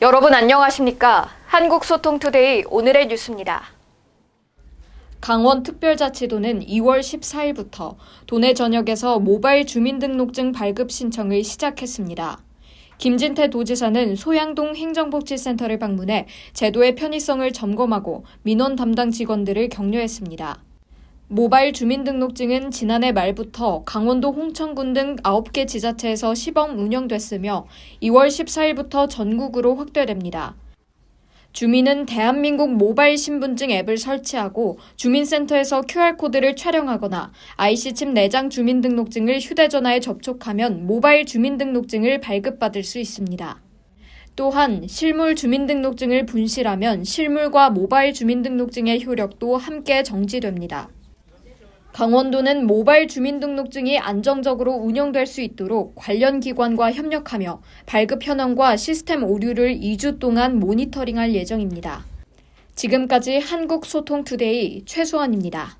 여러분 안녕하십니까? 한국소통투데이 오늘의 뉴스입니다. 강원특별자치도는 2월 14일부터 도내 전역에서 모바일 주민등록증 발급 신청을 시작했습니다. 김진태 도지사는 소양동 행정복지센터를 방문해 제도의 편의성을 점검하고 민원 담당 직원들을 격려했습니다. 모바일 주민등록증은 지난해 말부터 강원도 홍천군 등 9개 지자체에서 시범 운영됐으며 2월 14일부터 전국으로 확대됩니다. 주민은 대한민국 모바일 신분증 앱을 설치하고 주민센터에서 QR코드를 촬영하거나 IC칩 내장 주민등록증을 휴대전화에 접촉하면 모바일 주민등록증을 발급받을 수 있습니다. 또한 실물 주민등록증을 분실하면 실물과 모바일 주민등록증의 효력도 함께 정지됩니다. 강원도는 모바일 주민등록증이 안정적으로 운영될 수 있도록 관련 기관과 협력하며 발급 현황과 시스템 오류를 2주 동안 모니터링할 예정입니다. 지금까지 한국소통투데이 최수원입니다.